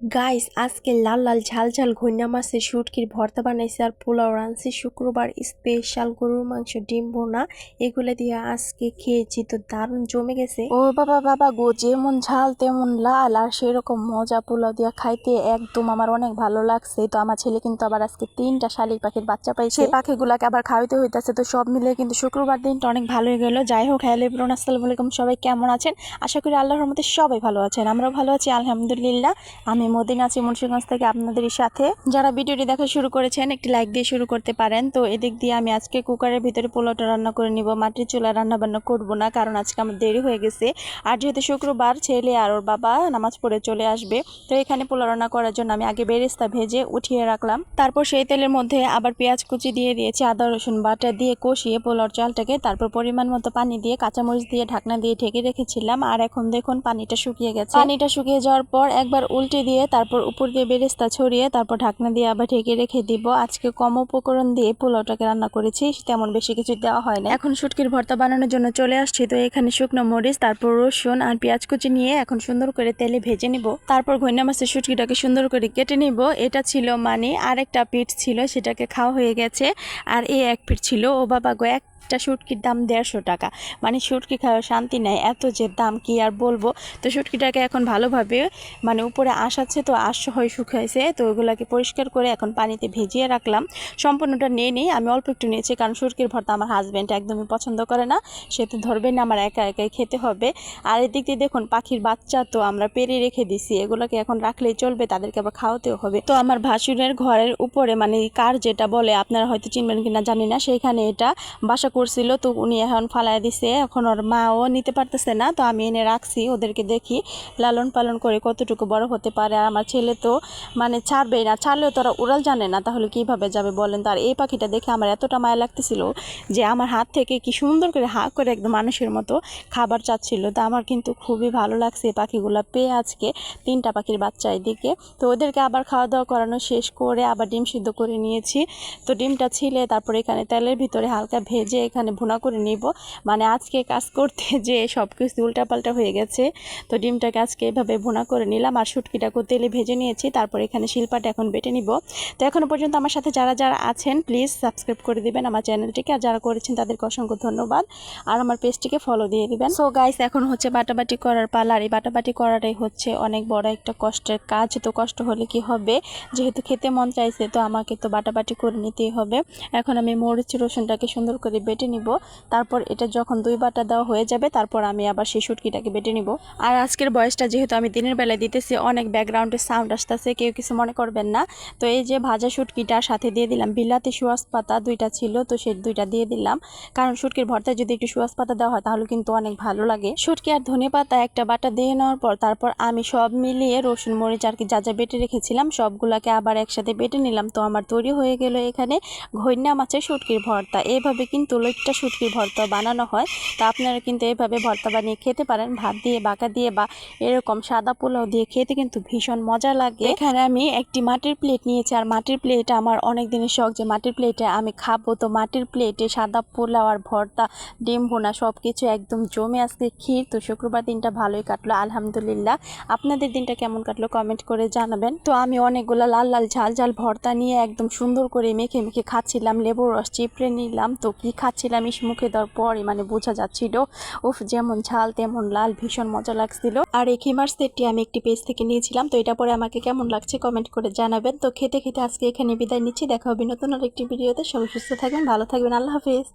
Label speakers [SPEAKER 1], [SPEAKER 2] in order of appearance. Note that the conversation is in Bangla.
[SPEAKER 1] গাইস আজকে লাল লাল ঝাল ঝাল ঘন্যা মাছের শুটকির ভর্তা বানাইছে আর পোলাও রাঁধছি। শুক্রবার স্পেশাল গরুর মাংস ডিম ভোনা এগুলো দিয়ে আজকে খেয়েছি তো দারুণ জমে গেছে।
[SPEAKER 2] ও বাবা বাবা গো যেমন ঝাল তেমন লাল আর সেরকম মজা পোলাও দিয়া খাইতে একদম আমার অনেক ভালো লাগছে। তো আমার ছেলে কিন্তু আবার আজকে তিনটা শালিক পাখির বাচ্চা পাইছে। সেই পাখিগুলাকে আবার খাওয়াইতে হইতেছে তো সব মিলে কিন্তু শুক্রবার দিনটা অনেক ভালোই গেল। যাই হোক হ্যালো ইব্রুন আসসালামু আলাইকুম। সবাই কেমন আছেন? আশা করি আল্লাহর রহমতে সবাই ভালো আছেন আমরাও ভালো আছি আলহামদুলিল্লাহ। আমি মদিন আছি মুন্সিগঞ্জ থেকে আপনাদের সাথে। যারা ভিডিওটি দেখা শুরু করেছেন, একটি লাইক দিয়ে শুরু করতে পারেন। তো এদিক দিয়ে আমি আজকে কুকারের ভিতরে পোলাওটা রান্না করে নিব। মাটির চুলা রান্না বান্না করব না, কারণ আজকে আমার দেরি হয়ে গেছে। আর যেহেতু শুক্রবার, ছেলে আর ওর বাবা নামাজ পড়ে চলে আসবে, তো এখানে পোলাও রান্না করার জন্য আমি আগে বেরেস্তা ভেজে উঠিয়ে রাখলাম। তারপর সেই তেলের মধ্যে আবার পেঁয়াজ কুচি দিয়ে দিয়েছি, আদা, রসুন বাটা দিয়ে কষিয়ে পোলাওর চালটাকে তারপর পরিমাণ মতো পানি দিয়ে কাঁচামরিচ দিয়ে ঢাকনা দিয়ে ঢেকে রেখেছিলাম। আর এখন দেখুন পানিটা শুকিয়ে গেছে। পানিটা শুকিয়ে যাওয়ার পর একবার উল্টে দিয়ে তারপর উপর দিয়ে বেরেস্তা ছড়িয়ে, তারপর ঢাকনা দিয়ে আবার ঢেকে রেখে দিব। আজকে কম উপকরণ দিয়ে পোলাওটাকে রান্না করেছি, তেমন বেশি কিছু দেওয়া হয় না। এখন শুটকির ভর্তা বানানোর জন্য চলে আসছি, তো এখানে শুকনো মরিচ, তারপর রসুন আর পেঁয়াজ কুচি নিয়ে এখন সুন্দর করে তেলে ভেজে নিব। তারপর ঘন্যা মাছের শুটকিটাকে সুন্দর করে কেটে নিব। এটা ছিল মানে আরেকটা পিঠ ছিল, সেটাকে খাওয়া হয়ে গেছে। আর এই এক পিঠ ছিল, ও বাবা গো, এক একটা শুটকির দাম দেড়শো টাকা। মানে শুটকি খাওয়ার শান্তি নেই, এত যে দাম কি আর বলব? তো শুটকিটাকে এখন ভালোভাবে মানে উপরে আসাচ্ছে তো আশ হয়ে শুকাইছে, তো ওগুলাকে পরিষ্কার করে এখন পানিতে ভিজিয়ে রাখলাম। সম্পূর্ণটা নিয়ে নিই, আমি অল্প একটু নিয়েছি, কারণ শুটকির ভর্তা আমার হাজব্যান্ড একদমই পছন্দ করে না, সে তো ধরবে না, আমার একা একাই খেতে হবে। আর এদিক দিয়ে দেখুন, পাখির বাচ্চা তো আমরা পেরে রেখে দিছি, এগুলোকে এখন রাখলেই চলবে, তাদেরকে আবার খাওয়াতেও হবে। তো আমার ভাসুরের ঘরের উপরে মানে কার যেটা বলে, আপনারা হয়তো চিনবেন কিনা জানি না, সেইখানে এটা বাসা করছিল, তো উনি এখন ফালাই দিছে। এখন ওর মাও নিতে পারতেছে না, তো আমি এনে রাখছি, ওদেরকে দেখি লালন পালন করে কতটুকু বড় হতে পারে। আর আমার ছেলে তো মানে ছাড়বেই না, ছাড়লেও তারা উড়াল জানে না, তাহলে কীভাবে যাবে বলেন? তো আর এই পাখিটা দেখে আমার এতটা মায়া লাগতেছিল যে আমার হাত থেকে কি সুন্দর করে হা করে একদম মানুষের মতো খাবার চাচ্ছিল। তো আমার কিন্তু খুবই ভালো লাগছে এই পাখিগুলো পেয়ে আজকে তিনটা পাখির বাচ্চা এদিকে। তো ওদেরকে আবার খাওয়া দাওয়া করানো শেষ করে আবার ডিম সিদ্ধ করে নিয়েছি। তো ডিমটা ছিলে, তারপরে এখানে তেলের ভিতরে হালকা ভেজে এখানে ভুনা করে নিব। মানে আজকে কাজ করতে যে সব কিছু উল্টাপাল্টা হয়ে গেছে, তো ডিমটাকে আজকে এভাবে ভুনা করে নিলাম। আর শুটকিটাকেও তেলে ভেজে নিয়েছি, তারপর এখানে শিল্পাটা এখন বেটে নিব। তো এখনও পর্যন্ত আমার সাথে যারা যারা আছেন প্লিজ সাবস্ক্রাইব করে দিবেন আমার চ্যানেলটিকে। আর যারা করেছেন তাদেরকে অসংখ্য ধন্যবাদ। আর আমার পেজটিকে ফলো দিয়ে দিবেন। সো গাইস এখন হচ্ছে বাটাবাটি করার পালা। আর এই বাটাবাটি করাটাই হচ্ছে অনেক বড় একটা কষ্টের কাজ। তো কষ্ট হলে কি হবে? যেহেতু খেতে মন চাইছে, তো আমাকে তো বাটাবাটি করে নিতেই হবে। এখন আমি মরিচ রসুনটাকে সুন্দর করে বেটে নিব। তারপর এটা যখন দুই বাটা দেওয়া হয়ে যাবে, তারপর আমি আবার সেই শুটকিটাকে বেটে নিব। আর আজকের বয়সটা যেহেতু আমি দিনের বেলায় দিতেছি, অনেক ব্যাকগ্রাউন্ডে সাউন্ড আসতেছে, কেউ কিছু মনে করবেন না। তো এই যে ভাজা শুটকিটার সাথে দিয়ে দিলাম, বিলাতি সুয়াস পাতা দুইটা ছিল, তো সেই দুইটা দিয়ে দিলাম। কারণ শুটকির ভর্তায় যদি একটু সুয়াস পাতা দেওয়া হয়, তাহলে কিন্তু অনেক ভালো লাগে। শুটকি আর ধনে পাতা একটা বাটা দিয়ে নেওয়ার পর, তারপর আমি সব মিলিয়ে রসুন, মরিচ আর কি যা যা বেটে রেখেছিলাম, সবগুলাকে আবার একসাথে বেটে নিলাম। তো আমার তৈরি হয়ে গেল এখানে ঘৈন্যা মাছের শুটকির ভর্তা। এভাবে কিন্তু লইট্টা শুটকির ভর্তা বানানো হয়, তা আপনারা কিন্তু এইভাবে ভর্তা বানিয়ে খেতে পারেন। ভাত দিয়ে, বাঁকা দিয়ে বা এরকম সাদা পোলাও দিয়ে খেতে কিন্তু ভীষণ মজা লাগে। এখানে আমি একটি মাটির প্লেট নিয়েছি, আর মাটির প্লেট আমার অনেক দিনের শখ যে মাটির প্লেটে আমি খাব। তো মাটির প্লেটে সাদা পোলাও আর ভর্তা, ডিম ভোনা সব কিছু একদম জমে আজকে ক্ষীর। তো শুক্রবার দিনটা ভালোই কাটলো, আলহামদুলিল্লাহ। আপনাদের দিনটা কেমন কাটলো কমেন্ট করে জানাবেন। তো আমি অনেকগুলো লাল লাল, ঝাল ঝাল ভর্তা নিয়ে একদম সুন্দর করে মেখে মেখে খাচ্ছিলাম, লেবুর রস চিপড়ে নিলাম। তো কি খাচ্ছিলাম ইস মুখে দেওয়ার পরে মানে বোঝা যাচ্ছিল। উফ, যেমন ঝাল, তেমন লাল, ভীষণ মজা লাগছিল। আর এই খেমার সেটটি আমি একটি পেজ থেকে নিয়েছিলাম, তো এটা পরে আমাকে কেমন লাগছে কমেন্ট করে জানাবেন। তো খেতে খেতে আজকে এখানে বিদায় নিচ্ছি, দেখা হবে নতুন আর একটি ভিডিওতে সবাই সুস্থ থাকবেন, ভালো থাকবেন, আল্লাহ হাফিজ।